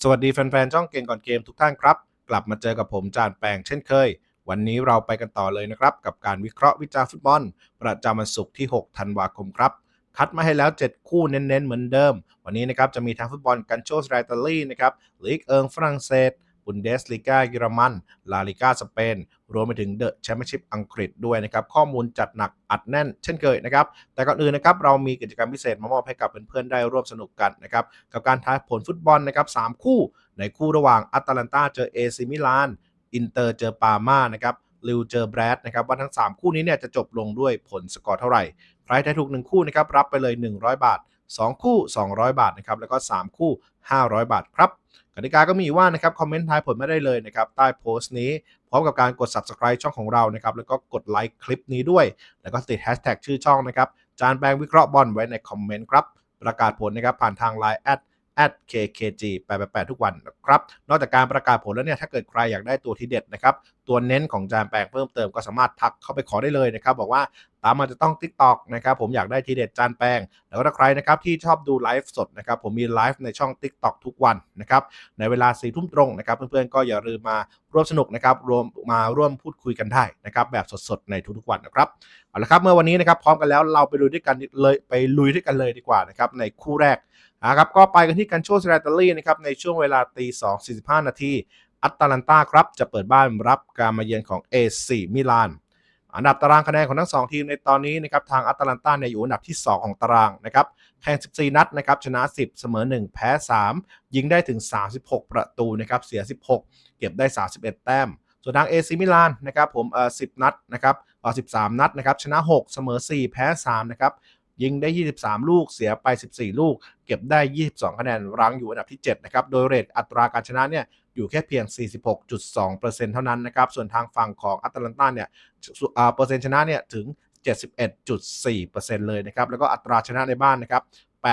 สวัสดีแฟนๆช่องเก่งก่อนเกมทุกท่านครับ กลับมาเจอกับผมจานแปงเช่นเคย วันนี้เราไปกันต่อเลยนะครับ กับการวิเคราะห์วิจารฟุตบอล ประจำวันศุกร์ที่ 6 ธันวาคมครับ คัดมาให้แล้ว 7 คู่เน้นๆ เหมือนเดิม วันนี้นะครับจะมีทั้งฟุตบอลกันโชสไรตาลีนะครับลีกเอิงฝรั่งเศส บุนเดสลีกาเยอรมัน ลาลิกาสเปน รวมไปถึงเดอะแชมเปี้ยนชิพอังกฤษด้วยนะครับ ข้อมูลจัดหนักอัดแน่นเช่นเคยนะครับ แต่ก่อนอื่นนะครับ เรามีกิจกรรมพิเศษมามอบให้กับเพื่อนๆได้ร่วมสนุกกันนะครับ กับการทายผลฟุตบอลนะครับสามคู่ ในคู่ระหว่างอัตแลนตาเจอเอซิมิลาน อินเตอร์เจอปามานะครับลิวเจอแบรดนะครับว่าทั้ง 3 คู่นี้เนี่ยจะจบลงด้วยผลสกอร์เท่าไหร่ ใครทายถูก 1 คู่นะครับรับไปเลย 100 บาท 2 คู่ 200 บาทนะครับแล้วก็ 3 คู่ 500 บาทครับกติกาก็มีว่านะครับคอมเมนต์ทายผลไม่ได้เลยนะครับใต้โพสต์นี้พร้อมกับการกด subscribe ช่องของเรานะครับแล้วก็กดไลค์คลิปนี้ด้วย แล้วก็ติด hashtag ชื่อช่องนะครับจานแปลงวิเคราะห์บอลไว้ในคอมเมนต์ครับประกาศผลนะครับผ่านทาง Line แอด at kkg 888ทุกวันนะครับ นอกจากการประกาศผลแล้วเนี่ย ถ้าเกิดใครอยากได้ตัวที่เด็ดนะครับ ตัวเน้นของจานแปลงเพิ่มเติมก็สามารถทักเข้าไปขอได้เลยนะครับ บอกว่า ตามมาจะต้อง TikTok นะครับผมอยากได้ทีเด็ดจานแปลง แล้วก็ถ้าใครนะครับที่ชอบดูไลฟ์สดนะครับผมมีไลฟ์ในช่อง TikTok ทุกวันนะครับในเวลา4ทุ่มตรงนะครับเพื่อนๆก็อย่าลืมมาร่วมสนุกนะครับรวมมาร่วมพูดคุยกันได้นะครับแบบสดๆ ในทุกๆวันนะครับเอาละครับเมื่อวันนี้นะครับพร้อมกันแล้วเราไปลุยด้วยกันเลยไปลุยด้วยกันเลยดีกว่านะครับในคู่แรกนะครับก็ไปกันที่กันโชสแรตเตอรี่นะครับในช่วงเวลาตี2 45นาทีอัตแลนตาครับจะเปิดบ้านรับการมาเยือนของ AC มิลาน อันดับตารางคะแนนของทั้ง 2 ทีมในตอนนี้นะครับทางอัตแลนตาเนี่ยอยู่อันดับที่ 2 ของตารางนะครับแข่ง 14 นัดนะครับชนะ 10 เสมอ 1 แพ้ 3 ยิงได้ถึง 36 ประตูนะครับเสีย 16 เก็บได้ 31 แต้ม ส่วนทาง AC มิลานนะครับผมเอ่อ10 นัดนะครับเอ่อ13 นัดนะครับชนะ 6 เสมอ 4 แพ้ 3 นะครับยิงได้ 23 ลูก เสียไป 14 ลูก เก็บได้ 22 คะแนน รั้งอยู่อันดับที่ 7 นะครับ โดยเรทอัตราการชนะเนี่ย อยู่แค่เพียง 46.2%เท่านั้นนะครับ ส่วนทางฝั่งของอัตแลนตาเนี่ยอ่าเปอร์เซ็นต์ชนะเนี่ยถึง 71.4%เลยนะครับ แล้วก็อัตราชนะในบ้านนะครับ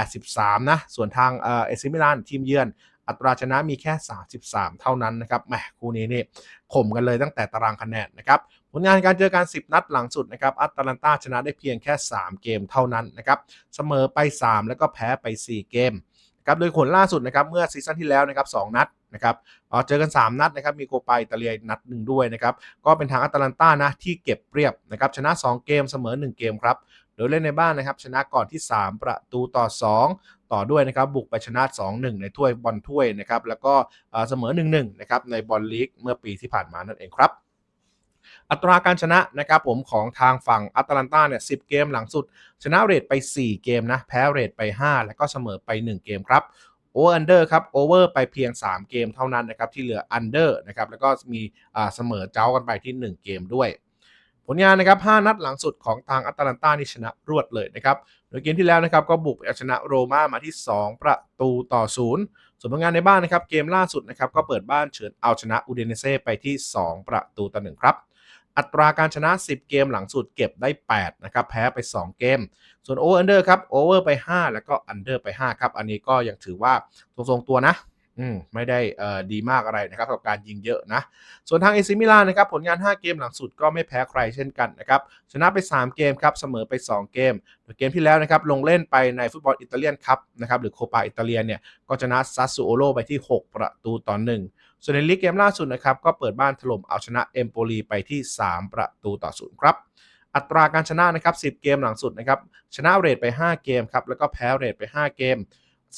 83 นะ ส่วนทางเอ่อเอซิมิลานทีมเยือนอัตราชนะมีแค่ 33 เท่านั้นนะครับ แหม คู่นี้นี่ข่มกันเลยตั้งแต่ตารางคะแนนนะครับ ผลงานการเจอกัน 10 นัดหลังสุดนะครับอัตแลนตาชนะได้เพียงแค่ 3 เกมเท่านั้นนะครับ เสมอไป 3 แล้วก็แพ้ไป 4 เกมนะครับโดยผลล่าสุดนะครับ เมื่อซีซั่นที่แล้วนะครับ 2 นัด นะครับเจอกัน 3 นัดนะครับมีโกปาอิตาเลียนัดหนึ่งด้วยนะครับก็เป็นทางอัตแลนตานะที่เก็บเรียบนะครับชนะ 2 เกมเสมอ 1 เกมครับโดยเล่นในบ้านนะครับชนะก่อนที่ 3 ประตูต่อ 2 ต่อด้วยนะครับบุกไปชนะ 2-1 ในถ้วยบอลถ้วยนะครับแล้วก็เอ่อเสมอ 1-1นะครับในบอลลีกเมื่อปีที่ผ่านมานั่นเองครับอัตราการชนะนะครับผมของทางฝั่งอัตแลนตาเนี่ย10 เกมหลังสุด ชนะเรทไป 4 เกมนะ แพ้เรทไป 5 แล้วก็เสมอไป 1 เกมครับ โอเวอร์อันเดอร์ครับโอเวอร์ไปเพียง 3 เกมเท่านั้นนะครับที่เหลืออันเดอร์นะครับแล้วก็มีเสมอเจ้ากันไปที่ 1 เกมด้วย ผลงานนะครับ 5 นัดหลังสุดของทางอัตแลนตานี่ชนะรวดเลยนะครับโดยเกมที่แล้วนะครับก็บุกเอาชนะโรม่ามาที่ 2 ประตูต่อ 0 ส่วนผลงานในบ้านนะครับเกมล่าสุดนะครับก็เปิดบ้านเฉือนเอาชนะอูเดเนเซ่ไปที่ 2 ประตูต่อ1ครับ อัตราการชนะ 10 เกมหลังสุดเก็บได้ 8 นะครับ แพ้ไป 2 เกม ส่วนโอเวอร์อันเดอร์ครับโอเวอร์ไป 5 แล้วก็อันเดอร์ไป 5 ครับ อันนี้ก็ยังถือว่าทรงๆตัวนะ อืมไม่ได้เอ่อดีมากอะไรนะครับกับการยิงเยอะนะ ส่วนทางเอซิมิลานนะครับผลงาน 5 เกมหลังสุดก็ไม่แพ้ใครเช่นกันนะครับชนะไป 3 เกมครับเสมอไป 2 เกมโดยเกมที่แล้วนะครับลงเล่นไปในฟุตบอลอิตาเลียนคัพนะครับหรือโคปาอิตาเลียนเนี่ยก็ชนะซัสซูโอโลไปที่ 6 ประตูต่อ1ส่วนในลีกเกมล่าสุดนะครับก็เปิดบ้านถล่มเอาชนะเอมโปลีไปที่ 3 ประตูต่อ0ครับอัตราการชนะนะครับ10 เกมหลังสุดนะครับชนะเรทไป 5 เกมครับแล้วก็แพ้เรทไป 5 เกม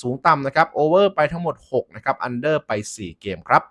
สูงต่ำนะครับโอเวอร์ไปทั้งหมด 6 นะครับอันเดอร์ไป 4 เกมครับ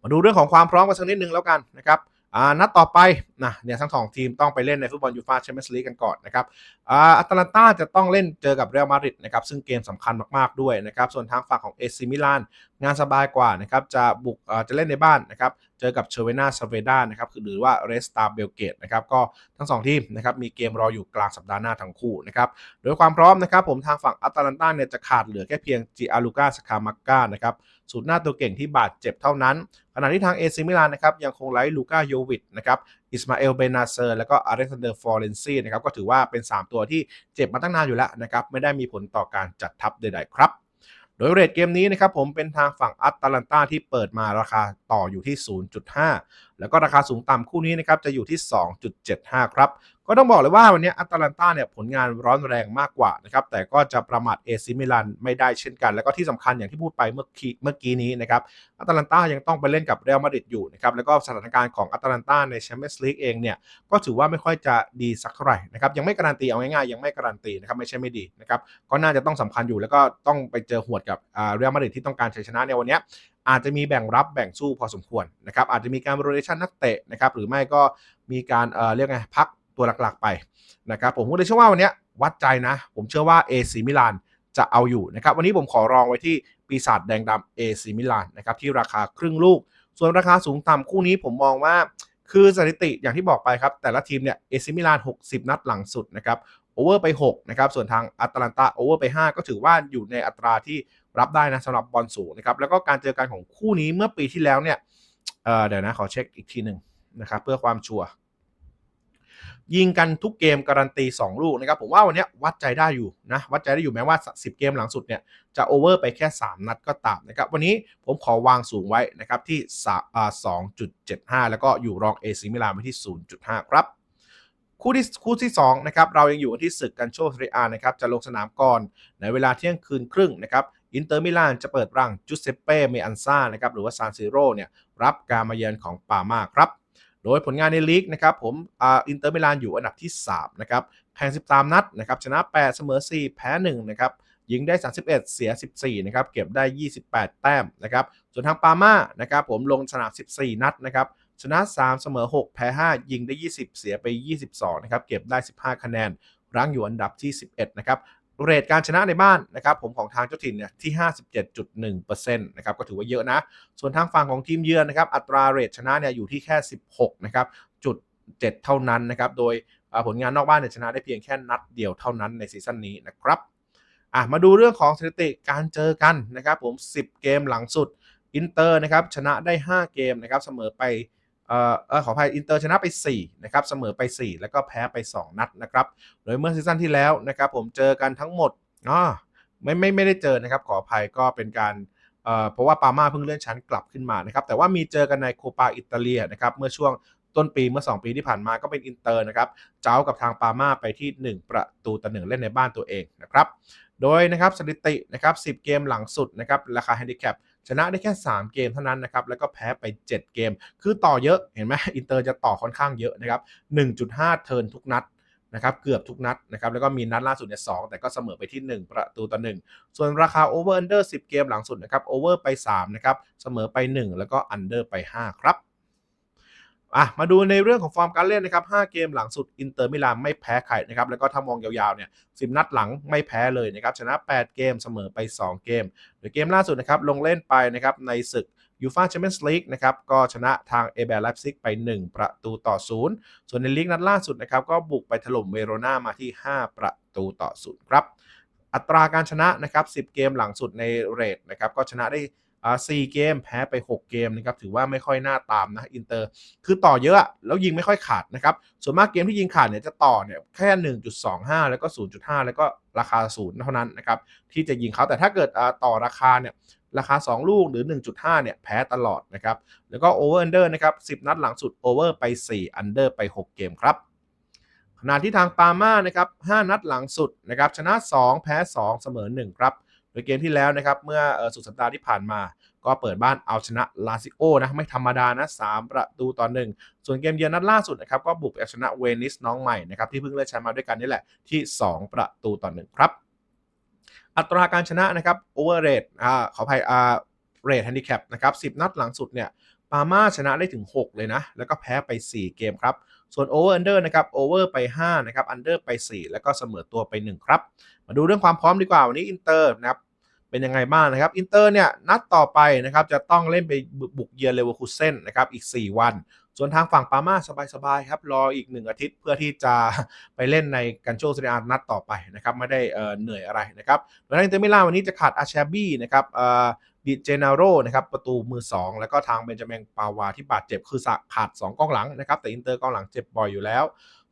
มาดูเรื่องของความพร้อมกันสักนิดนึงแล้วกันนะครับ อ่านัดต่อไปนะเนี่ยทั้งสองทีมต้องไปเล่นในฟุตบอลยูฟ่าแชมเปี้ยนส์ลีกกันก่อนนะครับอ่าอัตแลนตาจะต้องเล่นเจอกับเรอัลมาดริดนะครับซึ่งเกมสำคัญมากๆด้วยนะครับส่วนทางฝั่งของเอซิมิลานงานสบายกว่านะครับจะบุกอ่าจะเล่นในบ้านนะครับเจอกับเชเวนาซาเวดานะครับหรือว่าเรสตาเบลเกตนะครับก็ทั้งสองทีมนะครับมีเกมรออยู่กลางสัปดาห์หน้าทั้งคู่นะครับโดยความพร้อมนะครับผมทางฝั่งอัตแลนตาเนี่ยจะขาดเหลือแค่เพียงจิอาลูกาสคามักกานะครับ สูตรหน้าตัวเก่งที่บาดเจ็บเท่านั้น ขณะที่ทางเอซิมิลานนะครับยังคงไล่ลูก้าโยวิดนะครับอิสมาเอลเบนาเซอร์แล้วก็อเล็กซานเดอร์ฟอร์เรนซีนะครับก็ถือว่าเป็น 3 ตัวที่เจ็บมาตั้งนานอยู่แล้วนะครับไม่ได้มีผลต่อการจัดทัพใดๆครับโดยเรทเกมนี้นะครับผมเป็นทางฝั่งอัตแลนตาที่เปิดมาราคาต่ออยู่ที่ 0.5 แล้วก็ราคาสูงต่ำคู่นี้นะครับจะอยู่ที่ 2.75 ครับ ก็ต้องบอกเลยว่าวันนี้อัตแลนตาเนี่ยผลงานร้อนแรงมากกว่านะครับแต่ก็จะประมาทเอซิมิลันไม่ได้เช่นกัน แล้วก็ที่สำคัญอย่างที่พูดไปเมื่อกี้เมื่อกี้นี้นะครับอัตแลนตายังต้องไปเล่นกับเรอัลมาดริดอยู่นะครับแล้วก็สถานการณ์ของอัตแลนตาในแชมเปี้ยนส์ลีกเองเนี่ยก็ถือว่าไม่ค่อยจะดีสักเท่าไหร่นะครับยังไม่การันตีเอาง่ายๆยังไม่การันตีนะครับไม่ใช่ไม่ดีนะครับก็น่าจะต้องสำคัญอยู่แล้วก็ต้องไปเจอหวดกับเรอัลมาดริดที่ต้องการชัยชนะในวันนี้อาจจะมีแบ่งรับแบ่งสู้พอสมควรนะครับอาจจะมีการโรเ t ชันนักเตะนะครับหรือไม่ก็มีการเรียกไงพัก ตัวหลักๆไปนะครับผมก็เลยเชื่อว่าวันนี้วัดใจนะ ผมเชื่อว่า AC มิลานจะเอาอยู่นะครับวันนี้ผมขอรองไว้ที่ปีศาจแดงดำ AC มิลานนะครับที่ราคาครึ่งลูก ส่วนราคาสูงต่ำคู่นี้ผมมองว่าคือสถิติอย่างที่บอกไปครับ แต่ละทีมเนี่ยเอซิมิลาน 60 นัดหลังสุดนะครับโอเวอร์ไป 6 นะครับ ส่วนทางอัตแลนตาโอเวอร์ไป 5 ก็ถือว่าอยู่ในอัตราที่รับได้นะสำหรับบอลสูงนะครับ แล้วก็การเจอกันของคู่นี้เมื่อปีที่แล้วเนี่ยเเดี๋ยวนะ ขอเช็คอีกทีหนึ่งนะครับ เพื่อความชัวร์ ยิงกันทุกเกมการันตี 2 ลูกนะครับผมว่าวันนี้วัดใจได้อยู่นะวัดใจได้อยู่แม้ว่า 10 เกมหลังสุดเนี่ยจะโอเวอร์ไปแค่ 3 นัดก็ตามนะครับวันนี้ผมขอวางสูงไว้นะครับที่2.75 แล้วก็อยู่รองเอซิมิลานไว้ที่ 0.5 ครับคู่ที่คู่ที่2นะครับเรายังอยู่กันที่ศึกกันโชเรีอานะครับจะลงสนามก่อนในเวลาเที่ยงคืนครึ่งนะครับอินเตอร์มิลานจะเปิดรังจูเซเป้เมอันซ่านะครับหรือว่าซานซิโร่เนี่ยรับการมาเยือนของปามาครับ โดยผลงานในลีกนะครับผมอินเตอร์มิลานอยู่อันดับที่ 3 นะครับแข่ง13 นัดนะครับชนะ 8 เสมอ 4 แพ้ 1 นะครับยิงได้ 31 เสีย 14 นะครับ เก็บได้ 28 แต้มนะครับ ส่วนทางปาม่านะครับผมลงสนาม 14 นัดนะครับ ชนะ 3 เสมอ 6 แพ้ 5 ยิงได้ 20 เสียไป 22 นะครับ เก็บได้ 15 คะแนน รั้งอยู่อันดับที่ 11 นะครับ เรทการชนะในบ้านนะครับผมของทางเจ้าถิ่นเนี่ยที่ 57.1%นะครับก็ถือว่าเยอะนะ ส่วนทางฝั่งของทีมเยือนนะครับอัตราเรทชนะเนี่ยอยู่ที่แค่ 16นะครับจุด7เท่านั้นนะครับโดยผลงานนอกบ้านเนี่ยชนะได้เพียงแค่นัดเดียวเท่านั้นในซีซั่นนี้นะครับอะมาดูเรื่องของสถิติการเจอกันนะครับผม 10 เกมหลังสุดอินเตอร์นะครับชนะได้ 5 เกมนะครับเสมอไป เออขออภัยอินเตอร์ชนะไป4นะครับเสมอไป 4 แล้วก็แพ้ไป 2 นัดนะครับโดยเมื่อซีซั่นที่แล้วนะครับผมเจอกันทั้งหมดอ๋อไม่ไม่ไม่ได้เจอนะครับขออภัยก็เป็นการเอ่อเพราะว่าปาม่าเพิ่งเลื่อนชั้นกลับขึ้นมานะครับแต่ว่ามีเจอกันในโคปาอิตาเลียนะครับเมื่อช่วงต้นปีเมื่อ 2 ปีที่ผ่านมาก็เป็นอินเตอร์นะครับเจ้ากับทางปาม่าไปที่ 1 ประตูต่อหนึ่งเล่นในบ้านตัวเองนะครับโดยนะครับสถิตินะครับ10 เกมหลังสุดนะครับราคาแฮนดิแคป ชนะได้แค่ 3 เกมเท่านั้นนะครับแล้วก็แพ้ไป 7 เกม คือต่อเยอะเห็นไหมอินเตอร์จะต่อค่อนข้างเยอะนะครับ1.5 เทิร์นทุกนัดนะครับเกือบทุกนัดนะครับแล้วก็มีนัดล่าสุดเนี่ยสแต่ก็เสมอไปที่ 1 ประตูต่อ 1 ส่วนราคาโอเวอร์อันเดอร์10 เกมหลังสุดนะครับโอเวอร์ไป3นะครับเสมอไป 1 แล้วก็อันเดอร์ไป 5 ครับ อะมาดูในเรื่องของฟอร์มการเล่นนะครับ 5 เกมหลังสุดอินเตอร์มิลานไม่แพ้ใครนะครับ แล้วก็ถ้ามองยาวๆเนี่ย10 นัดหลังไม่แพ้เลยนะครับ ชนะ 8 เกมเสมอไป 2 เกม โดยเกมล่าสุดนะครับ ลงเล่นไปนะครับในศึกยูฟาแชมเปี้ยนส์ลีกนะครับ ก็ชนะทางเอเบร์ไลฟ์ซิกไป 1 ประตูต่อ 0 ส่วนในลีกนัดล่าสุดนะครับ ก็บุกไปถล่มเวโรนามาที่ 5 ประตูต่อ 0 ครับ อัตราการชนะนะครับ 10 เกมหลังสุดในเรทนะครับ ก็ชนะได้ สี่เกมแพ้ไป 6 เกมนะครับถือว่าไม่ค่อยน่าตามนะอินเตอร์ คือต่อเยอะแล้วยิงไม่ค่อยขาดนะครับส่วนมากเกมที่ยิงขาดเนี่ยจะต่อเนี่ยแค่ 1.25 แล้วก็ 0.5 แล้วก็ราคาศูนย์เท่านั้นนะครับที่จะยิงเขาแต่ถ้าเกิดต่อราคาเนี่ยราคา 2 ลูกหรือ 1.5 เนี่ย แพ้ตลอดนะครับ แล้วก็โอเวอร์อันเดอร์นะครับ 10 นัดหลังสุดโอเวอร์ไป 4 อันเดอร์ไป 6 เกมครับ ขณะที่ทางปาม่านะครับ 5 นัดหลังสุดนะครับ ชนะ 2 แพ้ 2 เสมอ 1 ครับ โดยเกมที่แล้วนะครับเมื่อสุดสัปดาห์ที่ผ่านมา ก็เปิดบ้านเอาชนะลาซิโอนะไม่ธรรมดานะ3ประตูต่อหนึ่งส่วนเกมเยือนนัดล่าสุดนะครับก็บุกเอาชนะเวนิสน้องใหม่นะครับที่เพิ่งเล่นแชมป์มาด้วยกันนี่แหละที่ 2 ประตูต่อหนึ่งครับ อัตราการชนะนะครับโอเวอร์เรทอ่าขออภัยอ่าเรทแฮนดิแคปนะครับ10 นัดหลังสุดเนี่ยปาม่าชนะได้ถึง 6 เลยนะ แล้วก็แพ้ไป 4 เกมครับ ส่วนโอเวอร์อันเดอร์นะครับโอเวอร์ไป5นะครับอันเดอร์ไป 4 แล้วก็เสมอตัวไป 1 ครับ มาดูเรื่องความพร้อมดีกว่าวันนี้อินเตอร์นะครับเป็นยังไงบ้างนะครับอินเตอร์เนี่ยนัดต่อไปนะครับจะต้องเล่นไปบุกเยือนเลเวอร์คูเซนนะครับอีก 4 วัน ส่วนทางฝั่งปาม่าสบายๆครับรออีก1อาทิตย์เพื่อที่จะไปเล่นในกันโชเซเรียนัดต่อไปนะครับไม่ได้เหนื่อยอะไรนะครับโดยทางอินเตอร์มิลานวันนี้จะขาดอาชาบี้นะครับดิเจนาโรนะครับประตูมือ 2 แล้วก็ทางเบนจามินปาวาที่บาดเจ็บคือขาด 2กองหลังนะครับแต่อินเตอร์กองหลังเจ็บบ่อยอยู่แล้ว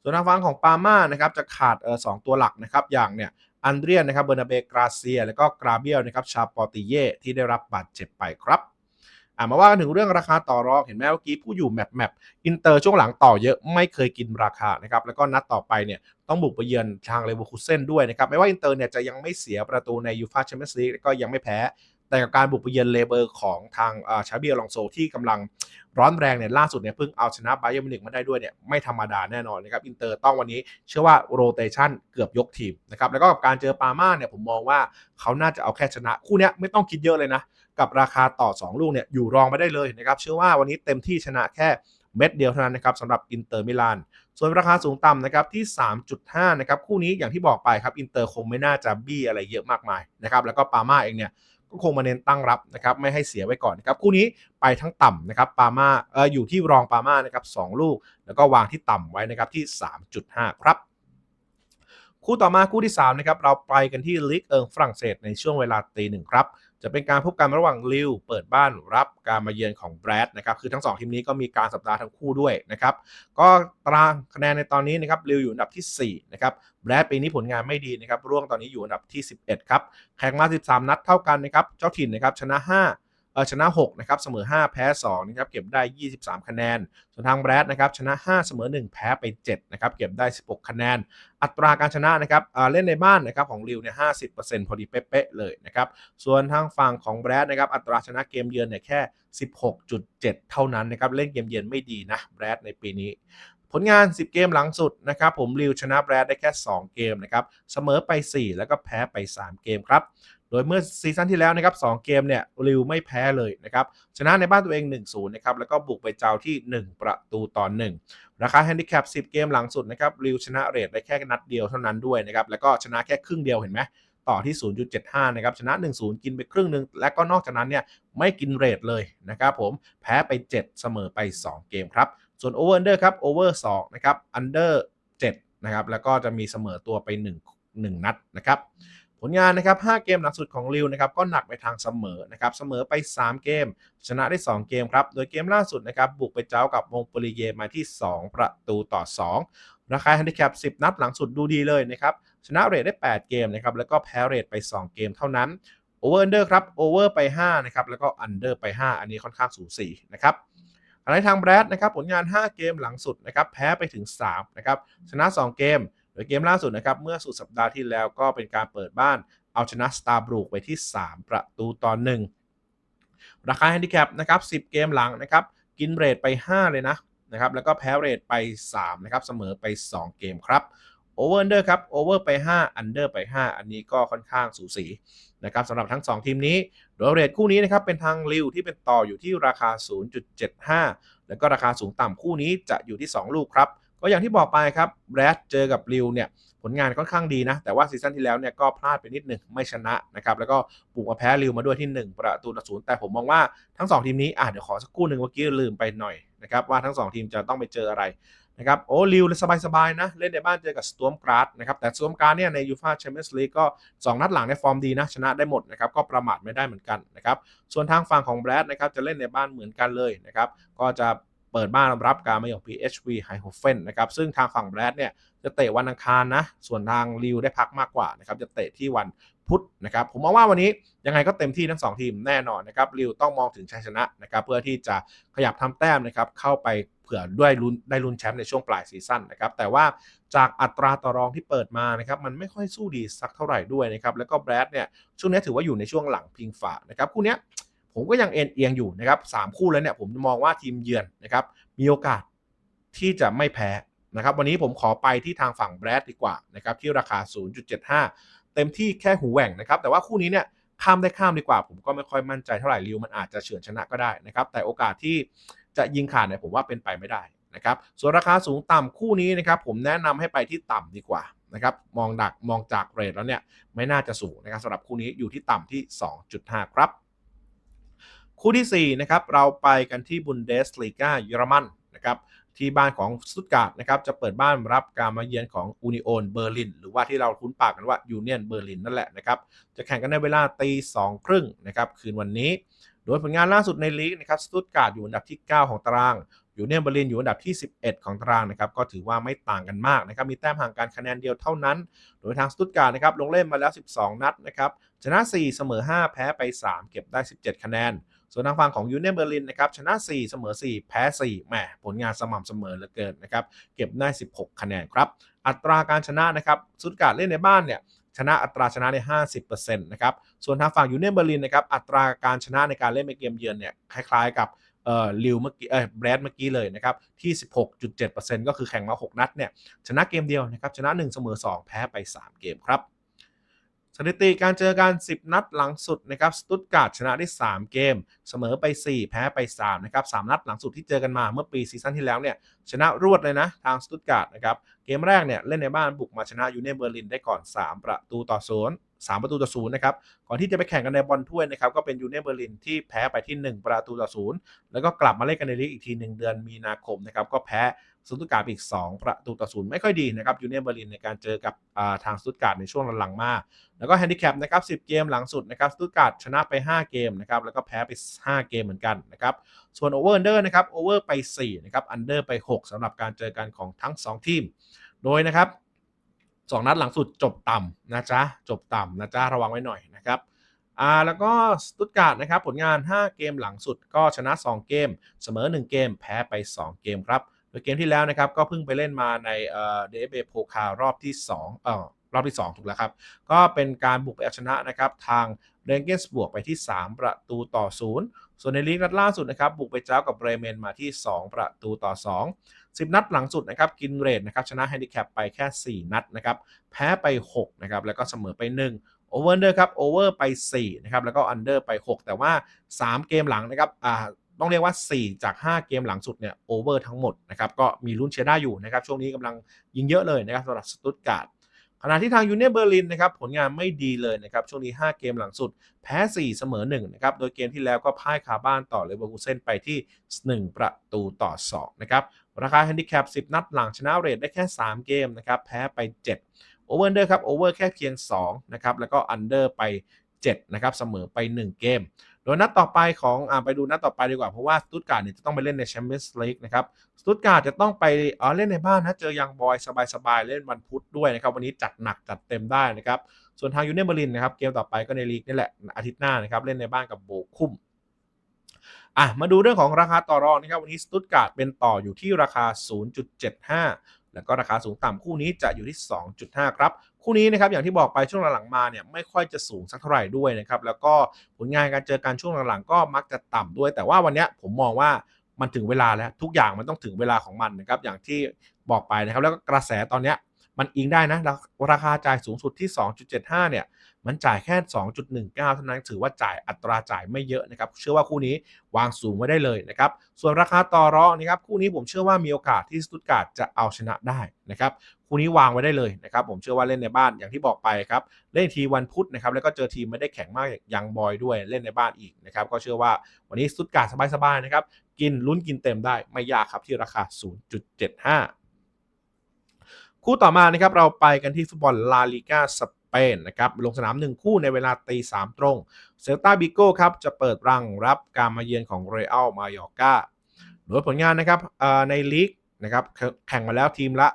ส่วนทางฝั่งของปาม่านะครับจะขาดเออสตัวหลักนะครับอย่างเนี่ยอันเดรียนนะครับเบอร์นาเบกราเซีย แล้วก็กราเบียลนะครับชาปอติเย่ที่ได้รับบาดเจ็บไปครับ อะมาว่ากันถึงเรื่องราคาต่อรองเห็นไหมเมื่อกี้ผู้อยู่แมปแมปอินเตอร์ช่วงหลังต่อเยอะไม่เคยกินราคานะครับแล้วก็นัดต่อไปเนี่ยต้องบุกไปเยือนทางเลเวอร์คูเซนด้วยนะครับไม่ว่าอินเตอร์เนี่ยจะยังไม่เสียประตูในยูฟาแชมเปี้ยนส์ลีกก็ยังไม่แพ้แต่กับการบุกไปเยือนเลเบอร์ของทางชาเบียลองโซที่กำลังร้อนแรงเนี่ยล่าสุดเนี่ยเพิ่งเอาชนะไบเอร์มิวนิกมาได้ด้วยเนี่ยไม่ธรรมดาแน่นอนนะครับอินเตอร์ต้องวันนี้เชื่อว่าโรเตชันเกือบยกทีมนะครับแล้วก็กับการเจอปาม่าเนี่ยผมมองว่าเขาน่าจะเอาแค่ชนะ คู่นี้ไม่ต้องคิดเยอะเลยนะ กับราคาต่อ 2 ลูกเนี่ยอยู่รองไม่ได้เลยนะครับเชื่อว่าวันนี้เต็มที่ชนะแค่เม็ดเดียวเท่านั้นนะครับสำหรับอินเตอร์มิลาน ส่วนราคาสูงต่ำนะครับที่ 3.5 นะครับคู่นี้อย่างที่บอกไปครับอินเตอร์คงไม่น่าจะบี้อะไรเยอะมากมายนะครับแล้วก็ปาม่าเองเนี่ยก็คงมาเน้นตั้งรับนะครับไม่ให้เสียไว้ก่อนนะครับคู่นี้ไปทั้งต่ำนะครับปาม่าเอออยู่ที่รองปาม่านะครับ2ลูก แล้วก็วางที่ต่ำไว้นะครับที่ 3.5 ครับ คู่ต่อมาคู่ที่3นะครับเราไปกันที่ลีกเอิงฝรั่งเศสในช่วงเวลาตีหนึ่งครับ จะเป็นการพบกันระหว่างลิวเปิดบ้านรับการมาเยือนของแบรดนะครับคือทั้ง 2 ทีมนี้ก็มีการสัปดาห์ทั้งคู่ด้วยนะครับก็ตารางคะแนนในตอนนี้นะครับลิวอยู่อันดับที่4นะครับแบรดปีนี้ผลงานไม่ดีนะครับร่วงตอนนี้อยู่อันดับที่ 11 ครับแข่งมา 13 นัดเท่ากันนะครับเจ้าถิ่นนะครับชนะ 5 ชนะ6นะครับเสมอ 5 แพ้ 2 นะครับ เก็บได้ 23 คะแนน ส่วนทางแบรดนะครับชนะ 5 เสมอ 1 แพ้ไป7นะครับเก็บได้ 16 คะแนน อัตราการชนะนะครับเล่นในบ้านนะครับของริวเนี่ย50%พอดีเป๊ะๆเลยนะครับส่วนทางฝั่งของแบรดนะครับอัตราชนะเกมเยือนเนี่ยแค่ 16.7 เท่านั้นนะครับเล่นเกมเยือนไม่ดีนะแบรดในปีนี้ผลงาน 10 เกมหลังสุดนะครับผมริวชนะแบรดได้แค่ 2 เกมนะครับเสมอไป 4 แล้วก็แพ้ไป 3 เกมครับ โดยเมื่อซีซั่นที่แล้วนะครับ2เกมเนี่ยริวไม่แพ้เลยนะครับชนะในบ้านตัวเอง 1-0นะครับแล้วก็บุกไปเจ้าที่ 1 ประตูต่อ1ราคาแฮนดิแคป10 เกมหลังสุดนะครับริวชนะเรทได้แค่นัดเดียวเท่านั้นด้วยนะครับแล้วก็ชนะแค่ครึ่งเดียวเห็นไหมต่อที่ 0.75 นะครับ ชนะ 1-0 กินไปครึ่งหนึ่ง และก็นอกจากนั้นเนี่ย ไม่กินเรทเลยนะครับผม แพ้ไป 7 เสมอไป 2 เกมครับ ส่วนโอเวอร์อันเดอร์ครับ โอเวอร์2นะครับ อันเดอร์7นะครับ แล้วก็จะมีเสมอตัวไป 1 1 นัดนะครับ ผลงานนะครับ 5 เกมหลังสุดของริวนะครับก็หนักไปทางเสมอนะครับเสมอไป 3 เกม ชนะได้ 2 เกมครับ โดยเกมล่าสุดนะครับบุกไปเจ้ากับวงปริเยมาที่ 2 ประตูต่อ 2 ราคาแฮนดิแคป 10 นัดหลังสุดดูดีเลยนะครับชนะเรทได้ 8 เกมนะครับแล้วก็แพ้เรทไป 2 เกมเท่านั้นโอเวอร์อันเดอร์ครับโอเวอร์ไป5นะครับแล้วก็อันเดอร์ไป 5 อันนี้ค่อนข้างสูสีนะครับในทางแบรดนะครับผลงาน 5 เกมหลังสุดนะครับแพ้ไปถึง3นะครับชนะ 2 เกม โดยเกมล่าสุดนะครับเมื่อสุดสัปดาห์ที่แล้วก็เป็นการเปิดบ้านเอาชนะสตาร์บรูกไปที่ 3 ประตูต่อ1ราคาแฮนดิแคปนะครับ10 เกมหลังนะครับกินเรทไป 5 เลยนะนะครับแล้วก็แพ้เรทไป3นะครับเสมอไป 2 เกมครับโอเวอร์อันเดอร์ครับโอเวอร์ไป 5 อันเดอร์ไป 5 อันนี้ก็ค่อนข้างสูสีนะครับสำหรับทั้ง 2 ทีมนี้ โดยเรทคู่นี้นะครับเป็นทางริวที่เป็นต่ออยู่ที่ราคา 0.75 แล้วก็ราคาสูงต่ำคู่นี้จะอยู่ที่ 2 ลูกครับ ก็อย่างที่บอกไปครับแบรดเจอกับริวเนี่ยผลงานค่อนข้างดีนะ แต่ว่าซีซั่นที่แล้วเนี่ยก็พลาดไปนิดหนึ่งไม่ชนะนะครับ แล้วก็บุกมาแพ้ริวมาด้วยที่ 1 ประตูต่อศูนย์แต่ผมมองว่าทั้ง 2 ทีมนี้อะเดี๋ยวขอสักครู่หนึ่งเมื่อกี้ลืมไปหน่อยนะครับว่าทั้ง 2 ทีมจะต้องไปเจออะไรนะครับโอ้ริวสบายๆนะ เล่นในบ้านเจอกับสต o มกราดนะครับแต่สต o มกราดเนี่ยในยูฟาแชมเปี้ยนส์ลีกก็ 2 นัดหลังในฟอร์มดีนะ ชนะได้หมดนะครับก็ประมาทไม่ได้เหมือนกันนะครับส่วนทางฝั่งของแบรดนะครับจะเล่นในบ้านเหมือนกันเลยนะครับก็จะ เปิดบ้านรับการมาของ PHV h e i h o f e n นะครับซึ่งทางฝั่งแบรดเนี่ยจะเตะวันอังคารนะ ส่วนทางริวได้พักมากกว่านะครับจะเตะที่วันพุธนะครับผมมองว่าวันนี้ยังไงก็เต็มที่ทั้ง 2 ทีมแน่นอนนะครับริวต้องมองถึงชัยชนะนะครับเพื่อที่จะขยับทำแต้มนะครับเข้าไปเผื่อด้วยลุ้นได้ลุ้นแชมป์ในช่วงปลายซีซั่นนะครับแต่ว่าจากอัตราต่อรองที่เปิดมานะครับมันไม่ค่อยสู้ดีสักเท่าไหร่ด้วยนะครับแล้วก็แบรดเนี่ยช่วงนี้ถือว่าอยู่ในช่วงหลังพิงฝานะครับคู่นี้ ผมก็ยังเอ็นเอียงอยู่นะครับสามคู่แล้วเนี่ยผมมองว่าทีมเยือนนะครับมีโอกาสที่จะไม่แพ้นะครับวันนี้ผมขอไปที่ทางฝั่งแบรดดีกว่านะครับที่ราคา 0.75 เต็มที่แค่หูแหว่งนะครับแต่ว่าคู่นี้เนี่ยข้ามได้ข้ามดีกว่า ผมก็ไม่ค่อยมั่นใจเท่าไหร่ริวมันอาจจะเฉือนชนะก็ได้นะครับแต่โอกาสที่จะยิงขาดเนี่ยผมว่าเป็นไปไม่ได้นะครับส่วนราคาสูงต่ำคู่นี้นะครับผมแนะนำให้ไปที่ต่ำดีกว่านะครับมองดักมองจากเรทแล้วเนี่ยไม่น่าจะสูงนะครับสำหรับคู่นี้อยู่ที่ต่ำที่ 2.5 ครับ คู่ที่ 4 นะครับ เราไปกันที่บุนเดสลีกาเยอรมันนะครับที่บ้านของสตุตการ์ดนะครับจะเปิดบ้านรับการมาเยือนของอูนิโอนเบอร์ลินหรือว่าที่เราคุ้นปากกันว่ายูเนียนเบอร์ลินนั่นแหละนะครับจะแข่งกันในเวลาตีสองครึ่งนะครับคืนวันนี้ โดยผลงานล่าสุดในลีกนะครับสตุตการ์ดอยู่อันดับที่ 9 ของตารางยูเนียนเบอร์ลินอยู่อันดับที่ 11 ของตารางนะครับก็ถือว่าไม่ต่างกันมากนะครับมีแต้มห่างกันคะแนนเดียวเท่านั้น โดยทางสตุตการ์ดนะครับลงเล่นมาแล้ว 12 นัดนะครับชนะ 4 เสมอ 5 แพ้ไป 3 เก็บได้ 17 คะแนน ส่วนทางฝั่งของยูเนียนเบอร์ลินนะครับชนะ 4 เสมอ 4 แพ้4แหมผลงานสม่ำเสมอเหลือเกินนะครับเก็บได้ 16 คะแนนครับอัตราการชนะนะครับสุดการเล่นในบ้านเนี่ยชนะอัตราชนะใน 50%นะครับส่วนทางฝั่งยูเนียนเบอร์ลินนะครับอัตราการชนะในการเล่นในเกมเยือนเนี่ยคล้ายๆกับเอ่อลิวเมื่อกี้เอ้ยแบรดเมื่อกี้เลยนะครับที่ 16.7%ก็คือแข่งมา 6 นัดเนี่ยชนะเกมเดียวนะครับชนะ 1 เสมอ 2 แพ้ไป 3 เกมครับ สถิติการเจอกัน 10 นัดหลังสุดนะครับสตุตการ์ดชนะได้ 3 เกม เสมอไป 4 แพ้ไป3นะครับ3นัดหลังสุดที่เจอกันมาเมื่อปีซีซั่นที่แล้วเนี่ยชนะรวดเลยนะทางสตุตการ์ดนะครับเกมแรกเนี่ยเล่นในบ้านบุกมาชนะยูเนียนเบอร์ลินได้ก่อน 3 ประตูต่อศูนย์3ประตูต่อศูนย์นะครับ ก่อนที่จะไปแข่งกันในบอลถ้วยนะครับ ก็เป็นยูเนียนเบอร์ลินที่แพ้ไปที่ 1 ประตูต่อศูนย์แล้วก็กลับมาเล่นกันในลีกอีกทีหนึ่งเดือนมีนาคมนะครับ ก็แพ้ สตุตการ์ดอีก 2 ประตูต่อศูนย์ไม่ค่อยดีนะครับยูเนียนเบอร์ลินในการเจอกับทางสตุตการ์ดในช่วงหลังๆมา แล้วก็แฮนดิแคปนะครับ10 เกมหลังสุดนะครับสตุตการ์ดชนะไป 5 เกมนะครับแล้วก็แพ้ไป 5 เกมเหมือนกันนะครับส่วนโอเวอร์เดอร์นะครับโอเวอร์ไป4นะครับอันเดอร์ไป 6สำหรับการเจอกันของทั้ง 2 ทีม โดยนะครับ2นัดหลังสุดจบต่ำนะจ๊ะจบต่ำนะจ๊ะระวังไว้หน่อยนะครับอ่าแล้วก็สตุตการ์ดนะครับผลงาน 5 เกมหลังสุดก็ชนะ 2 เกม เสมอ 1 เกม แพ้ไป 2 เกมครับ โดยเกมที่แล้วนะครับก็เพิ่งไปเล่นมาในเดฟเบโพคารอบที่2เอ่อรอบที่ 2 ถูกแล้วครับ ก็เป็นการบุกไปเอาชนะนะครับทางเรนเกนส์บวกไปที่ 3 ประตูต่อ 0 ส่วนในลีกนัดล่าสุดนะครับบุกไปเจ้ากับเบรเมนมาที่ 2 ประตูต่อ 2 10 นัดหลังสุดนะครับกินเรทนะครับชนะแฮนดิแคปไปแค่ 4 นัดนะครับแพ้ไป6นะครับแล้วก็เสมอไป 1โอเวอร์เดอร์ครับโอเวอร์ไป4นะครับแล้วก็อันเดอร์ไป 6 แต่ว่า 3 เกมหลังนะครับอ่า ต้องเรียกว่า 4 จาก 5 เกมหลังสุดเนี่ยโอเวอร์ทั้งหมดนะครับก็มีลุ้นเชียร์ได้อยู่นะครับช่วงนี้กำลังยิงเยอะเลยนะครับสำหรับสตุตการ์ดขณะที่ทางยูเนียเบอร์ลินนะครับผลงานไม่ดีเลยนะครับช่วงนี้ 5 เกมหลังสุด แพ้ 4 เสมอ1นะครับโดยเกมที่แล้วก็พ่ายคาบ้านต่อเลเวอร์คูเซนไปที่ 1 ประตูต่อ 2 นะครับ ราคาแฮนดิแคป 10 นัดหลังชนะเรทได้แค่ 3 เกมนะครับแพ้ไป 7 โอเวอร์เดอร์ครับโอเวอร์แค่เพียง 2 นะครับ แล้วก็อันเดอร์ไป 7 นะครับเสมอไป 1 เกม โดยนัดต่อไปของอไปดูนัดต่อไปดีกว่า เพราะว่าสตุตการ์ดเนี่ยจะต้องไปเล่นในแชมเปี้ยนส์ลีกนะครับสตุตการ์ดจะต้องไปเออเล่นในบ้านนะเจอยังบอยสบายๆ เล่นวันพุธด้วยนะครับ วันนี้จัดหนักจัดเต็มได้นะครับ ส่วนทางยูเนียนเบอร์ลินนะครับเกมต่อไปก็ในลีกนี่แหละอาทิตย์หน้านะครับเล่นในบ้านกับโบคุ้มอะมาดูเรื่องของราคาต่อรองนะครับวันนี้สตุตการ์ดเป็นต่ออยู่ที่ราคา 0.75 แล้วก็ราคาสูงต่ำคู่นี้จะอยู่ที่ 2.5 ครับ คู่นี้นะครับอย่างที่บอกไปช่วงหลังๆมาเนี่ยไม่ค่อยจะสูงสักเท่าไหร่ด้วยนะครับแล้วก็ผลงานการเจอกันช่วงหลังๆก็มักจะต่ำด้วย แต่ว่าวันนี้ผมมองว่ามันถึงเวลาแล้วทุกอย่างมันต้องถึงเวลาของมันนะครับอย่างที่บอกไปนะครับแล้วก็กระแสตอนนี้มันอิงได้นะราคาจ่ายสูงสุดที่ 2.75 เนี่ย มันจ่ายแค่ 2.19 เท่านั้นถือว่าจ่ายอัตราจ่ายไม่เยอะนะครับ เชื่อว่าคู่นี้วางสูงไว้ได้เลยนะครับ ส่วนราคาต่อรองนะครับ คู่นี้ผมเชื่อว่ามีโอกาสที่สตุตการ์ดจะเอาชนะได้นะครับ คู่นี้วางไว้ได้เลยนะครับผมเชื่อว่าเล่นในบ้านอย่างที่บอกไปครับเล่นทีวันพุธนะครับแล้วก็เจอทีมไม่ได้แข็งมากอย่างยังบอยด้วยเล่นในบ้านอีกนะครับก็เชื่อว่าวันนี้สตุตการสบายๆนะครับกินลุ้นกินเต็มได้ไม่ยากครับที่ราคา 0.75 คู่ต่อมานะครับเราไปกันที่ฟุตบอลลาลิกาสเปนนะครับลงสนาม 1 คู่ในเวลาตีสามตรง เซลตาบิโก้ครับจะเปิดรังรับการมาเยือนของเรอัลมาโยกาโดยผลงานนะครับในลีกนะครับแข่งมาแล้วทีมละ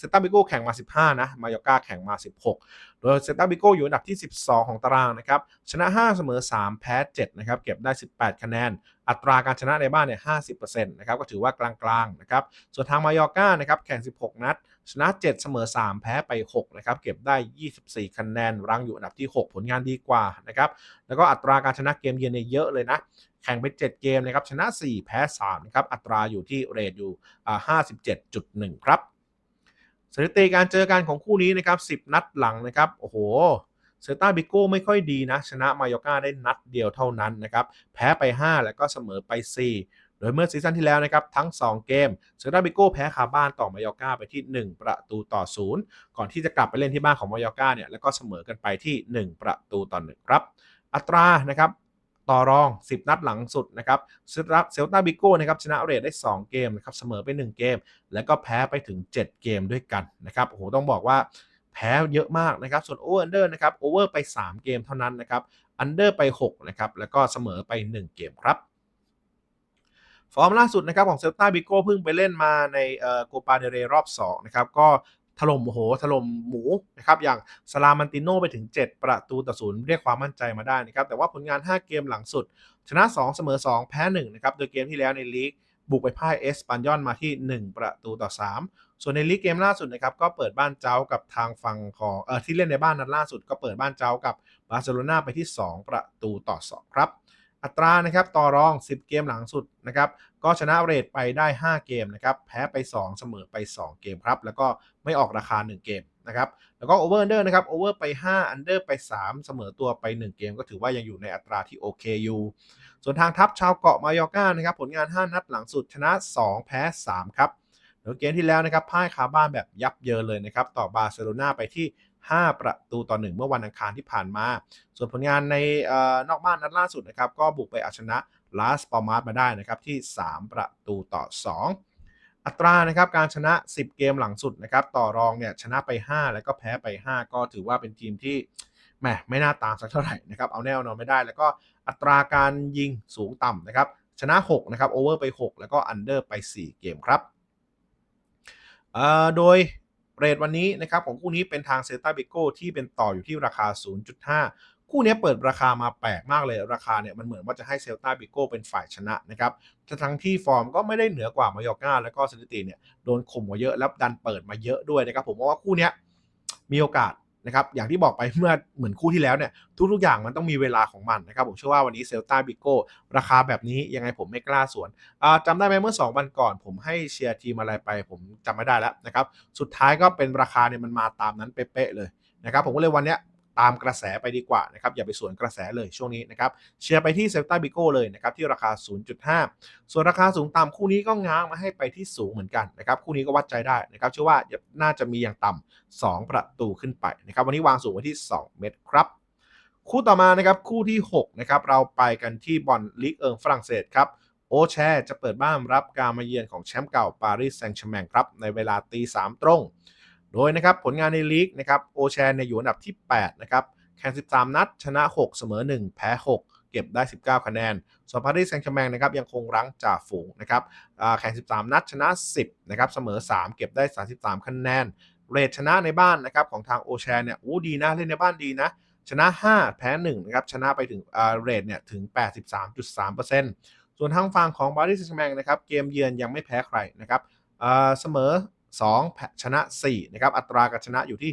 เซตาบิโก้แข่งมา 15 นะ มายอร์กาแข่งมา 16 โดยเซตาบิโก้อยู่อันดับที่ 12 ของตารางนะครับ ชนะ 5 เสมอ 3 แพ้ 7 นะครับ เก็บได้ 18 คะแนน อัตราการชนะในบ้านเนี่ย50%นะครับ ก็ถือว่ากลางๆ นะครับ ส่วนทางมายอร์กานะครับ แข่ง 16 นัด ชนะ 7 เสมอ 3 แพ้ไป 6 นะครับ เก็บได้ 24 คะแนน รังอยู่อันดับที่ 6 ผลงานดีกว่านะครับ แล้วก็อัตราการชนะเกมเยือนเนี่ยเยอะเลยนะแข่งไป 7 เกมนะครับ ชนะ 4 แพ้ 3 นะครับ อัตราอยู่ที่เรทอยู่อ่า57.1 ครับ สถิติการเจอกันของคู่นี้นะครับ10 นัดหลังนะครับโอ้โหเซต้าบิโก้ไม่ค่อยดีนะ ชนะมายอร์กาได้นัดเดียวเท่านั้นนะครับ แพ้ไป 5 แล้วก็เสมอไป 4 โดยเมื่อซีซั่นที่แล้วนะครับ ทั้ง 2 เกมเซราบิโก้แพ้คาบ้านต่อมายอร์กาไปที่ 1 ประตูต่อ 0 ก่อนที่จะกลับไปเล่นที่บ้านของมายอร์กาเนี่ยแล้วก็เสมอกันไปที่ 1 ประตูต่อ 1 ครับ อัตรานะครับ ต่อรอง 10 นัดหลังสุดนะครับเซลตาบิโก้นะครับชนะเรทได้ 2 เกมนะครับเสมอไป 1 เกม แล้วก็แพ้ไปถึง 7 เกมด้วยกันนะครับโอ้โหต้องบอกว่าแพ้เยอะมากนะครับส่วนโอเวอร์เดอร์นะครับโอเวอร์ไป 3 เกมเท่านั้นนะครับอันเดอร์ไป6นะครับแล้วก็เสมอไป 1 เกมครับฟอร์มล่าสุดนะครับของเซลตาบิโก้เพิ่งไปเล่นมาในโกปาเดเรรอบ2นะครับก็ ถล่มโอ้โหถล่มหมูนะครับอย่างซาลามันติโนไปถึง 7 ประตูต่อศูนย์เรียกความมั่นใจมาได้นะครับแต่ว่าผลงาน 5 เกมหลังสุด ชนะ 2 เสมอ 2 แพ้1นะครับโดยเกมที่แล้วในลีกบุกไปพ่ายเอสปันยอนมาที่ 1 ประตูต่อ 3 ส่วนในลีกเกมล่าสุดนะครับก็เปิดบ้านเจ้ากับทางฝั่งของเออที่เล่นในบ้านนัดล่าสุด ก็เปิดบ้านเจ้ากับบาร์เซโลนาไปที่ 2 ประตูต่อ 2 ครับ อัตรานะครับต่อรอง 10 เกมหลังสุดนะครับก็ชนะเรทไปได้ 5 เกมนะครับแพ้ไป 2 เสมอไป 2 เกมครับ แล้วก็ไม่ออกราคา 1 เกมนะครับแล้วก็โอเวอร์เดอร์นะครับโอเวอร์ไป 5 อันเดอร์ไป 3 เสมอตัวไป 1 เกม ก็ถือว่ายังอยู่ในอัตราที่โอเคอยู่ส่วนทางทัพชาวเกาะมายอร์ก้านะครับผลงาน 5 นัดหลังสุดชนะ 2 แพ้ 3 ครับโดยเกมที่แล้วนะครับพ่ายคาบ้านแบบยับเยินเลยนะครับต่อบาร์เซโลนาไปที่ 5 ประตูต่อ 1 เมื่อวันอังคารที่ผ่านมา ส่วนผลงานในออนอกบ้านนัดล่าสุดนะครับ ก็บุกไปเอาชนะลาสปอมาร์มาได้นะครับ ที่ 3 ประตูต่อ 2 อัตรานะครับการชนะ 10 เกมหลังสุดนะครับ ต่อรองเนี่ยชนะไป 5 แล้วก็แพ้ไป 5 ก็ถือว่าเป็นทีมที่แหมไม่น่าตามสักเท่าไหร่นะครับ เอาแน่นอนไม่ได้ แล้วก็อัตราการยิงสูงต่ำนะครับ ชนะ 6 นะครับโอเวอร์ไป 6 แล้วก็อันเดอร์ไป 4 เกมครับโดย เรทวันนี้นะครับของคู่นี้เป็นทางเซลตาเบโกที่เป็นต่ออยู่ที่ราคา 0.5 คู่นี้เปิดราคามาแปลกมากเลยราคาเนี่ยมันเหมือนว่าจะให้เซลตาบิโกเป็นฝ่ายชนะนะครับทั้งที่ฟอร์มก็ไม่ได้เหนือกว่ามายอกกาแล้วก็สถิติเนี่ยโดนข่มมาเยอะแล้วดันเปิดมาเยอะด้วยนะครับผมว่าคู่นี้มีโอกาส นะครับอย่างที่บอกไปเมื่อเหมือนคู่ที่แล้วเนี่ยทุกๆอย่างมันต้องมีเวลาของมันนะครับผมเชื่อว่าวันนี้เซลตาบิโก้ราคาแบบนี้ยังไงผมไม่กล้าสวนจำได้ไหมเมื่อ 2 วันก่อน ผมให้เชียร์ทีมอะไรไป ผมจำไม่ได้แล้วนะครับสุดท้ายก็เป็นราคาเนี่ยมันมาตามนั้นเป๊ะๆเลยนะครับผมก็เลยวันเนี้ย ตามกระแสไปดีกว่านะครับอย่าไปสวนกระแสเลยช่วงนี้นะครับเชียร์ไปที่เซลตาบิโก้เลยนะครับที่ราคา 0.5 ส่วนราคาสูงต่ำคู่นี้ก็ง้างมาให้ไปที่สูงเหมือนกันนะครับคู่นี้ก็วัดใจได้นะครับเชื่อว่าน่าจะมีอย่างต่ำ2ประตูขึ้นไปนะครับวันนี้วางสูงไว้ที่ 2 เมตรครับคู่ต่อมานะครับคู่ที่6นะครับเราไปกันที่บอลลีกเอิงฝรั่งเศสครับโอแชจะเปิดบ้านรับการมาเยือนของแชมป์เก่าปารีสแซงต์แชร์แมงครับในเวลาตีสามตรง โดยนะครับผลงานในลีกนะครับโอแชร์นอยู่อันดับที่ 8 นะครับ แข่ง 13 นัด ชนะ 6 เสมอ 1 แพ้ 6 เก็บได้ 19 คะแนน ส่วนปารีสแซงต์แชร์แมงนะครับยังคงรั้งจ่าฝูงนะครับแข่ง 13 นัดชนะ 10 นะครับ เสมอ 3 เก็บได้ 33 คะแนน เรทชนะในบ้านนะครับของทางโอแชร์เนี่ยอู้ดีนะเล่นในบ้านดีนะชนะ 5 แพ้1นะครับชนะไปถึงเรทเนี่ยถึง 83.3%ส่วนทางฝั่งของปารีสแซงต์แชร์แมงนะครับเกมเยือนยังไม่แพ้ใครนะครับเสมอ 2ชนะ 4 นะครับ อัตราการชนะอยู่ที่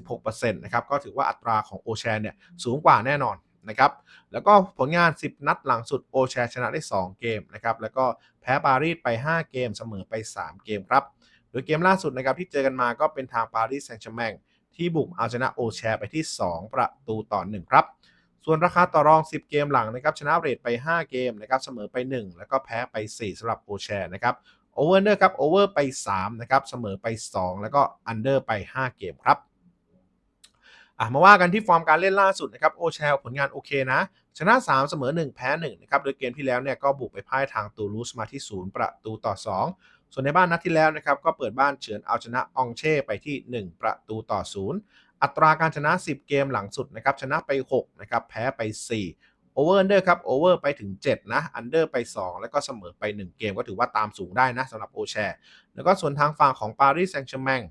66%นะครับ ก็ถือว่าอัตราของโอแชนเนี่ยสูงกว่าแน่นอนนะครับ แล้วก็ผลงาน 10 นัดหลังสุดโอแชนชนะได้ 2 เกมนะครับ แล้วก็แพ้ปารีสไป 5 เกมเสมอไป 3 เกมครับ โดยเกมล่าสุดนะครับที่เจอกันมาก็เป็นทางปารีสแซงต์แชร์แมงที่บุกเอาชนะโอแชร์ไปที่ 2 ประตูต่อ 1 ครับส่วนราคาต่อรอง 10 เกมหลังนะครับชนะเรทไป 5 เกมนะครับเสมอไป 1 แล้วก็แพ้ไป 4สำหรับโอแชร์นะครับ โอเวอร์เนอร์ครับโอเวอร์ไป3นะครับเสมอไป 2 แล้วก็อันเดอร์ไป 5 เกมครับอะมาว่ากันที่ฟอร์มการเล่นล่าสุดนะครับโอเชลผลงานโอเคนะ ชนะ 3 เสมอ 1 แพ้1นะครับโดยเกมที่แล้วเนี่ยก็บุกไปพ่ายทางตูลูสมาที่ 0 ประตูต่อ 2 ส่วนในบ้านนัดที่แล้วนะครับก็เปิดบ้านเฉือนเอาชนะองเช่ไปที่ 1 ประตูต่อ 0 อัตราการชนะ 10 เกมหลังสุดนะครับชนะไป6นะครับแพ้ไป 4 โอเวอร์อันเดอร์ครับโอเวอร์ไปถึง 7 นะอันเดอร์ไป 2 แล้วก็เสมอไป 1 เกมก็ถือว่าตามสูงได้นะสำหรับโอแชร์แล้วก็ส่วนทางฝั่งของปารีสแซงต์แชร์แมง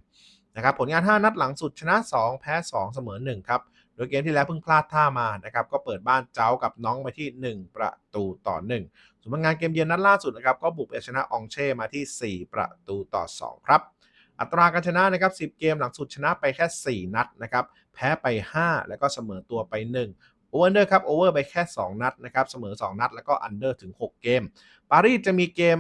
นะครับผลงาน 5 นัดหลังสุดชนะ 2 แพ้ 2 เสมอ 1 ครับ โดยเกมที่แล้วเพิ่งพลาดท่ามานะครับก็เปิดบ้านเจ้ากับน้องไปที่ 1 ประตูต่อ 1ส่วนผลงานเกมเยือนนัดล่าสุดนะครับก็บุกไปชนะองเช่มาที่ 4 ประตูต่อ 2 ครับอัตราการชนะนะครับ 10 เกมหลังสุดชนะไปแค่ 4 นัดนะครับ แพ้ไป 5 แล้วก็เสมอตัวไป 1 โอเวอร์เดอร์ครับโอเวอร์ไปแค่ 2 นัดนะครับเสมอ 2 นัด แล้วก็อันเดอร์ถึง 6 เกม ปารีสจะมีเกม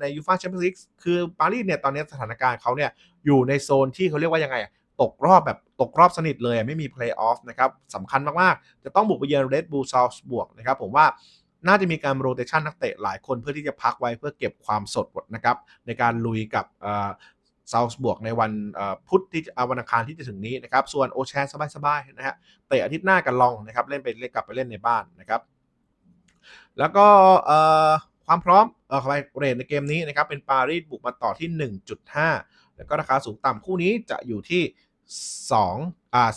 ในยูฟ่าแชมเปี้ยนส์ลีกคือปารีสเนี่ยตอนนี้สถานการณ์เขาเนี่ยอยู่ในโซนที่เขาเรียกว่ายังไงตกรอบแบบตกรอบสนิทเลยไม่มีเพลย์ออฟนะครับสำคัญมาก ๆ จะต้องบุกไปเยือนเรดบูลซาวส์บวกนะครับผมว่าน่าจะมีการโรเตชันนักเตะหลายคนเพื่อที่จะพักไว้เพื่อเก็บความสดนะครับในการลุยกับ ซาวส์บวกในวันพุธที่วันอังคารที่จะถึงนี้นะครับ ส่วนโอแชนสบายๆนะฮะเตะอาทิตย์หน้ากันลองนะครับ เล่นไปเล่นกลับไปเล่นในบ้านนะครับ แล้วก็ความพร้อมเออไปเรทในเกมนี้นะครับ เป็นปารีสบุกมาต่อที่ 1.5 แล้วก็ราคาสูงต่ำคู่นี้จะอยู่ที่2อ่า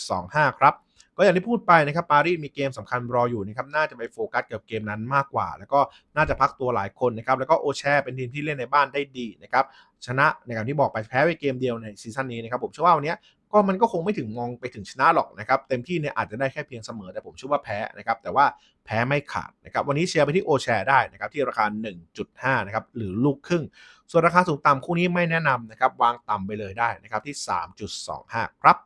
3.25 ครับ ก็อย่างที่พูดไปนะครับปารีสมีเกมสำคัญรออยู่นะครับน่าจะไปโฟกัสกับเกมนั้นมากกว่า แล้วก็น่าจะพักตัวหลายคนนะครับแล้วก็โอแชเป็นทีมที่เล่นในบ้านได้ดีนะครับชนะในการที่บอกไปแพ้ไปเกมเดียวในซีซั่นนี้นะครับผมเชื่อว่าวันนี้ก็มันก็คงไม่ถึงมองไปถึงชนะหรอกนะครับเต็มที่เนี่ยอาจจะได้แค่เพียงเสมอแต่ผมเชื่อว่าแพ้นะครับแต่ว่าแพ้ไม่ขาดนะครับวันนี้เชียร์ไปที่โอแชได้นะครับที่ราคา 1.5นะครับหรือลูกครึ่ง ส่วนราคาสูงต่ำคู่นี้ไม่แนะนำนะครับวางต่ำไปเลยได้นะครับที่ 3.25 ครับ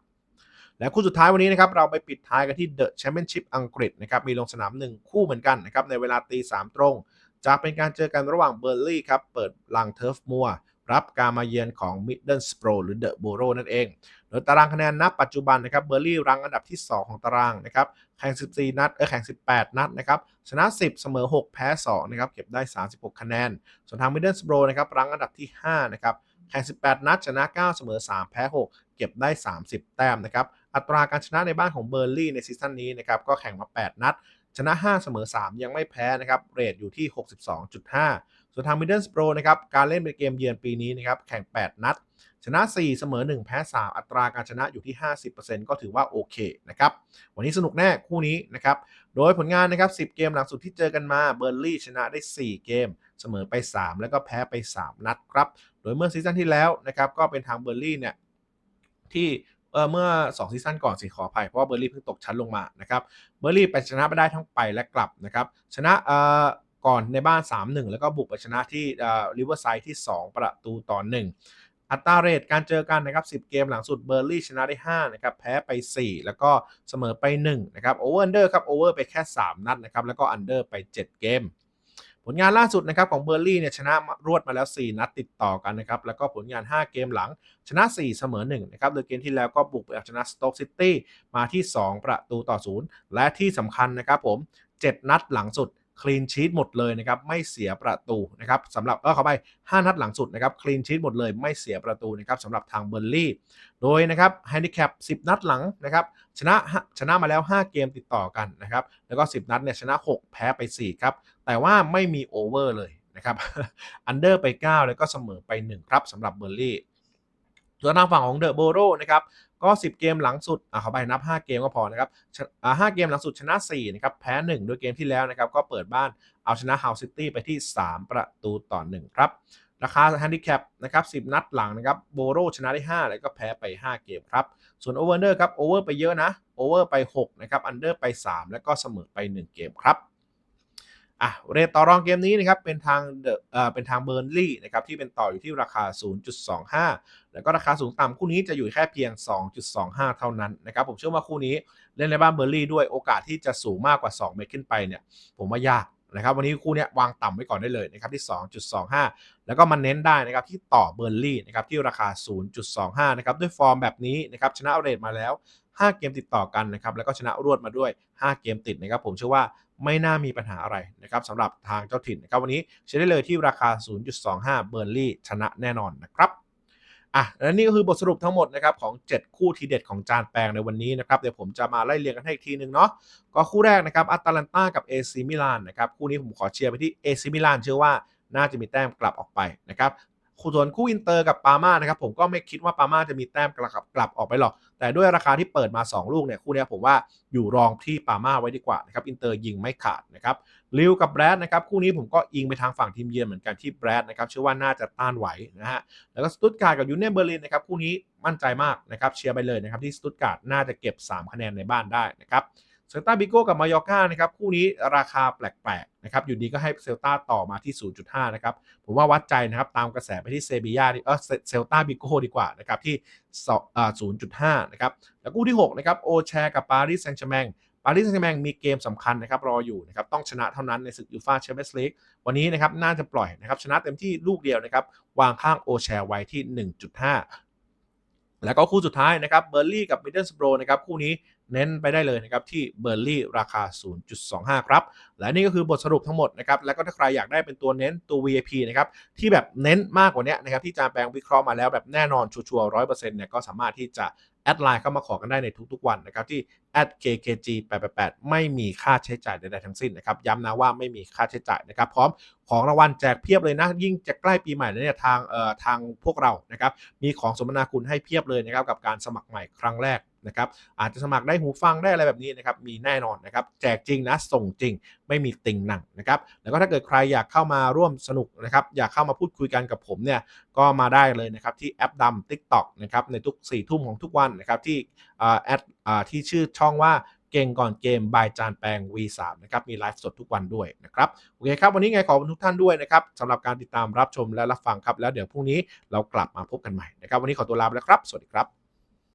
และคู่สุดท้ายวันนี้นะครับเราไปปิดท้ายกันที่เดอะแชมเปี้ยนชิพอังกฤษนะครับมีลงสนามหนึ่งคู่เหมือนกันนะครับในเวลาตีสามตรง จะเป็นการเจอกันระหว่างเบอร์ลี่ครับเปิดลางเทิร์ฟมัวรับการมาเยือนของมิดเดิลสโปรหรือเดอะโบโรนั่นเอง โดยตารางคะแนนนับปัจจุบันนะครับเบอร์ลี่รังอันดับที่ 2 ของตารางนะครับแข่ง 14 นัดเออแข่ง 18 นัดนะครับชนะ 10 เสมอ 6 แพ้ 2 นะครับเก็บได้ 36 คะแนน ส่วนทางมิดเดิลสโปรนะครับรังอันดับที่ 5 นะครับแข่ง 18 นัดชนะ 9 เสมอ 3 แพ้ 6 เก็บได้ 30 แต้มนะครับอัตราการชนะในบ้านของเบอร์ลี่ในซีซั่นนี้นะครับก็แข่งมา 8 นัด ชนะ 5 เสมอ 3 ยังไม่แพ้นะครับเรทอยู่ที่ 62.5 ส่วนทางมิดเดิลสโปรนะครับการเล่นเป็นเกมเยือนปีนี้นะครับแข่ง 8 นัด ชนะ 4 เสมอ 1 แพ้ 3 อัตราการชนะอยู่ที่ 50%ก็ถือว่าโอเคนะครับวันนี้สนุกแน่คู่นี้นะครับโดยผลงานนะครับ10 เกมหลังสุดที่เจอกันมาเบอร์ลี่ชนะได้ 4 เกมเสมอไป 3 แล้วก็แพ้ไป 3 นัดครับ โดยเมื่อซีซั่นที่แล้วนะครับก็เป็นทางเบอร์ลี่เนี่ยที่ เเมื่อ2ซีซั่นก่อนสิขออภัยเพราะว่าเบอร์ลี่เพิ่งตกชั้นลงมานะครับเบอร์ลี่ไปชนะไปได้ทั้งไปและกลับนะครับชนะเออก่อนในบ้าน 3-1 แล้วก็บุกไปชนะที่ริเวอร์ไซด์ที่ 2 ประตูต่อ 1 อัตราเรทการเจอกันนะครับ 10 เกมหลังสุดเบอร์ลี่ชนะได้ 5 นะครับ แพ้ไป 4 แล้วก็เสมอไป 1 นะครับโอเวอร์อันเดอร์ครับโอเวอร์ไปแค่ 3 นัดนะครับ แล้วก็อันเดอร์ไป 7 เกม ลงานล่าสุดนะครับของเบอร์ลี่เนี่ยชนะรวดมาแล้ว 4 นัดติดต่อกันนะครับ แล้วก็ผลงาน 5 เกมหลังชนะ 4 เสมอ1นะครับโดยเกมที่แล้วก็บุกไปเอาชนะสโต๊กซิตี้มาที่ 2 ประตูต่อ 0 และที่สำคัญนะครับผม 7 นัดหลังสุดคลีนชีตหมดเลยนะครับไม่เสียประตูนะครับสำหรับเออเข้าไป 5 นัดหลังสุดนะครับคลีนชีตหมดเลยไม่เสียประตูนะครับสำหรับทางเบอร์ลี่โดยนะครับแฮนดิแคป10 นัดหลังนะครับชนะชนะมาแล้ว 5 เกมติดต่อกันนะครับแล้วก็ 10 นัดเนี่ยชนะ 6 แพ้ไป 4 ครับ แต่ว่าไม่มีโอเวอร์เลยนะครับอันเดอร์ไป 9 แล้วก็เสมอไป 1 ครับสำหรับเบอร์ลี่ส่วนทางฝั่งของเดอะโบโรนะครับก็ 10 เกมหลังสุดอะเขาไปนับ 5 เกมก็พอนะครับอ่า5เกมหลังสุดชนะ4นะครับแพ้1โดยเกมที่แล้วนะครับก็เปิดบ้านเอาชนะฮาวซิตี้ไปที่ 3 ประตูต่อ 1 ครับราคาแฮนดิแคปนะครับ10 นัดหลังนะครับโบโรชนะได้ 5 แล้วก็แพ้ไป 5 เกมครับ ส่วนโอเวอร์เนอร์ครับโอเวอร์ไปเยอะนะโอเวอร์ไป 6 นะครับอันเดอร์ไป 3 แล้วก็เสมอไป 1 เกมครับ อะเรทต่อรองเกมนี้นะครับเป็นทางเดอ่อเป็นทางเบอร์ลี่นะครับที่เป็นต่ออยู่ที่ราคา 0.25 แล้วก็ราคาสูงต่ำคู่นี้จะอยู่แค่เพียง 2.25 เท่านั้นนะครับผมเชื่อว่าคู่นี้เล่นในบ้านเบอร์ลี่ด้วยโอกาสที่จะสูงมากกว่า 2 เมตรขึ้นไปเนี่ยผมว่ายากนะครับวันนี้คู่นี้วางต่ำไว้ก่อนได้เลยนะครับที่ 2.25 แล้วก็มันเน้นได้นะครับที่ต่อเบอร์ลี่นะครับที่ราคา 0.25 นะครับด้วยฟอร์มแบบนี้นะครับชนะเรทมาแล้ว 5 เกมติดต่อกันนะครับแล้วก็ชนะรวดมาด้วย 5 เกมติดนะครับผมเชื่อว่าไม่น่ามีปัญหาอะไรนะครับสำหรับทางเจ้าถิ่นนะครับวันนี้ใช้ได้เลยที่ราคา 0.25 เบอร์ลี่ชนะแน่นอนนะครับอะและนี่ก็คือบทสรุปทั้งหมดนะครับของ 7 คู่ทีเด็ดของจานแปลงในวันนี้นะครับเดี๋ยวผมจะมาไล่เรียงกันให้อีกทีนึงเนาะก็คู่แรกนะครับอัตแลนตากับเอซิมิลานนะครับคู่นี้ผมขอเชียร์ไปที่เอซิมิลานเชื่อว่าน่าจะมีแต้มกลับออกไปนะครับส่วนคู่อินเตอร์กับปาม่านะครับผมก็ไม่คิดว่าปาม่าจะมีแต้มกลับกลับออกไปหรอก แต่ด้วยราคาที่เปิดมา 2 ลูกเนี่ยคู่นี้ผมว่าอยู่รองที่ปาม่าไว้ดีกว่านะครับอินเตอร์ยิงไม่ขาดนะครับลิวกับแบรดนะครับคู่นี้ผมก็อิงไปทางฝั่งทีมเยือนเหมือนกันที่แบรดนะครับเชื่อว่าน่าจะต้านไหวนะฮะแล้วก็สตุตการ์กับยูเนียนเบอร์ลินนะครับคู่นี้มั่นใจมากนะครับเชียร์ไปเลยนะครับที่สตุตการ์ดน่าจะเก็บ 3 คะแนนในบ้านได้นะครับ เซลตาบิโก้กับมายอร์กานะครับคู่นี้ราคาแปลกๆนะครับอยู่ดีก็ให้เซลตาต่อมาที่ 0.5 นะครับ ผมว่าวัดใจนะครับตามกระแสไปที่เซบียาเออเซลตาบิโก้ดีกว่านะครับที่0.5 นะครับแล้วคู่ที่ 6 นะครับโอแชร์กับปารีสแซงต์แชร์แมงปารีสแซงต์แชร์แมงมีเกมสำคัญนะครับรออยู่นะครับต้องชนะเท่านั้นในศึกยูฟ่าแชมเปี้ยนส์ลีกวันนี้นะครับน่าจะปล่อยนะครับชนะเต็มที่ลูกเดียวนะครับวางข้างโอแชร์ไว้ที่ 1.5แล้วก็คู่สุดท้ายนะครับเบอร์ลี่กับมิดเดิลสโบรนะครับคู่นี้ เน้นไปได้เลยนะครับที่เบอร์ลี่ราคา 0.25 ครับ และนี่ก็คือบทสรุปทั้งหมดนะครับแล้วก็ถ้าใครอยากได้เป็นตัวเน้นตัว VIP นะครับที่แบบเน้นมากกว่านี้นะครับที่จานแปลงวิเคราะห์มาแล้วแบบแน่นอนชัวร์ร้อยเปอร์เซ็นต์เนี่ยก็สามารถที่จะแอดไลน์เข้ามาขอกันได้ในทุกๆวันนะครับที่ @kkg 888 ไม่มีค่าใช้จ่ายใดๆทั้งสิ้นนะครับย้ำนะว่าไม่มีค่าใช้จ่ายนะครับพร้อม ของรางวัลแจกเพียบเลยนะ ยิ่งจะใกล้ปีใหม่แล้วเนี่ยทางเอ่อทางพวกเรานะครับมีของสมนาคุณให้เพียบเลยนะครับกับการสมัครใหม่ครั้งแรกนะครับอาจจะสมัครได้หูฟังได้อะไรแบบนี้นะครับมีแน่นอนนะครับแจกจริงนะส่งจริงไม่มีติ่งหนังนะครับแล้วก็ถ้าเกิดใครอยากเข้ามาร่วมสนุกนะครับอยากเข้ามาพูดคุยกันกับผมเนี่ยก็มาได้เลยนะครับที่แอปดำ TikTok นะครับในทุก4ี่ทุ่มของทุกวันนะครับที่อ่าแอดอ่าที่ชื่อช่องว่า เก่งก่อนเกมบายจานแปลง V3 นะครับ มีไลฟ์สดทุกวันด้วยนะครับ โอเคครับ วันนี้ไงขอบคุณทุกท่านด้วยนะครับสำหรับการติดตามรับชมและรับฟังครับ แล้วเดี๋ยวพรุ่งนี้เรากลับมาพบกันใหม่นะครับ วันนี้ขอตัวลาไปแล้วครับ สวัสดีครับ